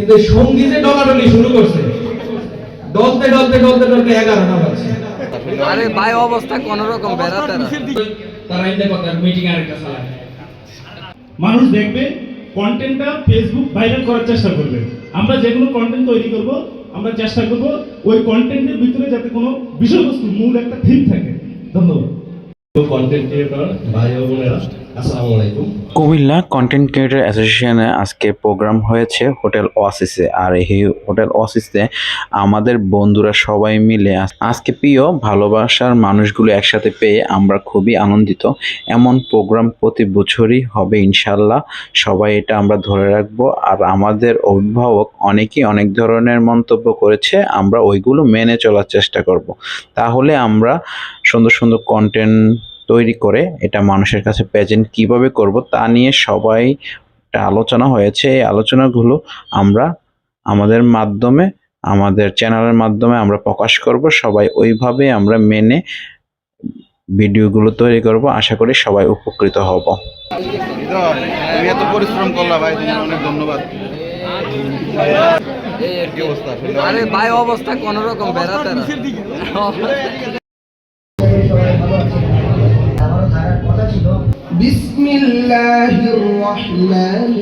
কিন্তু সঙ্গীতে ডলাডলি শুরু করছে ডলতে ডলতে ডলতে ডলতে এগারোটা বাজছে আরে ভাই অবস্থা কোন রকম বেড়াতে তারা ইন্দে কথা মিটিং আরেকটা চালায় মানুষ দেখবে কন্টেন্টটা ফেসবুক ভাইরাল করার চেষ্টা করবে। আমরা যেগুলো কন্টেন্ট তৈরি করব আমরা চেষ্টা করব ওই কন্টেন্টের ভিতরে যাতে কোনো বিষয়বস্তু মূল একটা থিম থাকে। ধন্যবাদ। কন্টেন্ট ক্রিয়েটর ভাই ও বোনেরা কুমিল্লা কন্টেন্ট ক্রিয়েটর অ্যাসোসিয়েশনে আজকে প্রোগ্রাম হয়েছে হোটেল ওয়াসিসে আর এই হোটেল ওয়াসিসে আমাদের বন্ধুরা সবাই মিলে আজকে প্রিয় ভালোবাসার মানুষগুলো একসাথে পেয়ে আমরা খুবই আনন্দিত। এমন প্রোগ্রাম প্রতি বছরই হবে ইনশাল্লাহ সবাই এটা আমরা ধরে রাখব। আর আমাদের অভিভাবক অনেকেই অনেক ধরনের মন্তব্য করেছে। আমরা ওইগুলো মেনে চলার চেষ্টা করব। তাহলে আমরা সুন্দর সুন্দর কন্টেন্ট তৈরি করে এটা মানুষের কাছে প্রেজেন্ট কীভাবে করব তা নিয়ে সবাই একটা আলোচনা হয়েছে। এই আলোচনাগুলো আমরা আমাদের মাধ্যমে আমাদের চ্যানেলের মাধ্যমে আমরা প্রকাশ করব। সবাই ওইভাবে আমরা মেনে ভিডিওগুলো তৈরি করব। আশা করি সবাই উপকৃত হব। এত পরিশ্রম করলা ভাই অনেক ধন্যবাদ। আরে ভাই অবস্থা কোন রকম বেড়াতে بسم الله الرحمن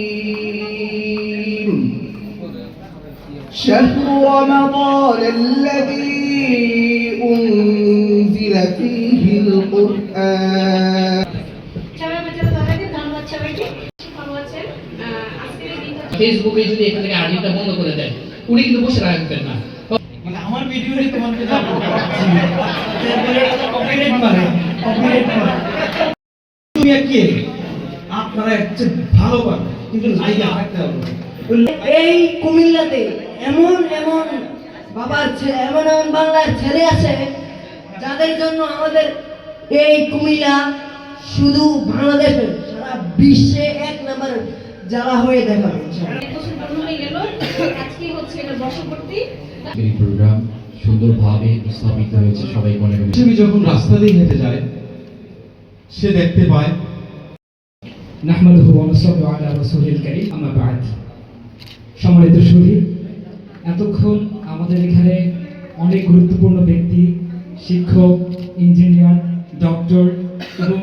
الرحيم شهر رمضان الذي أنزل فيه القرآن সবাই বাচ্চারা ধন্যবাদ ধন্যবাদ সবাইকে ভালো আছেন আহ, আজকের এই দিনটা ফেসবুকে যদি এখান থেকে আর্নিংটা বন্ধ করে দেয় উনি কিন্তু বসে রাখবেন না মানে আমার ভিডিও নিয়ে আর আপনারা একচেয়ে ভালো পান কিন্তু লাইগা থাকতে হবে এই কুমিল্লাতে এমন এমন বাবার ছেলে এমন এমন বাংলার ছেলে আছে যাদের জন্য আমাদের এই কুমিল্লা শুধু বাংলাদেশে সারা বিশ্বে এক নম্বর জ্বালা হয়ে বছর গেল আজকে হচ্ছে এটা বর্ষপূর্তি এই প্রোগ্রাম সুন্দরভাবে স্থাপিত হয়েছে সবাই মনে পৃথিবী যখন রাস্তা দিয়ে হেঁটে যায় সে দেখতে পায় নাহমাদুহু ওয়া নুসাল্লি আলা রাসূলিল কারীম আম্মা বা'দ। সম্মানিত সুধী এতক্ষণ আমাদের এখানে অনেক গুরুত্বপূর্ণ ব্যক্তি শিক্ষক ইঞ্জিনিয়ার ডক্টর এবং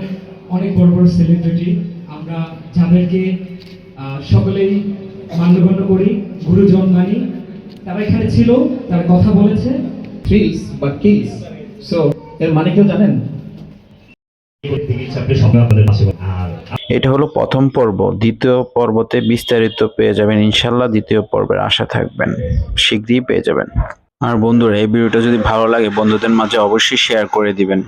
অনেক বড় বড় সেলিব্রিটি আমরা যাদেরকে আহ, সকলেই মান্যগণ্য করি গুরুজন মানি। তারা এখানে ছিল তারা কথা বলেছে থ্রিলস বা কিলস সো এর মানে কেউ জানেন? এটা হলো প্রথম পর্ব। দ্বিতীয় পর্বতে বিস্তারিত পেয়ে যাবেন। ইনশাল্লাহ দ্বিতীয় পর্বের আশা থাকবেন। শীঘ্রই পেয়ে যাবেন। আর বন্ধুরা, এই ভিডিওটা যদি ভালো লাগে, বন্ধুদের মাঝে অবশ্যই শেয়ার করে দিবেন।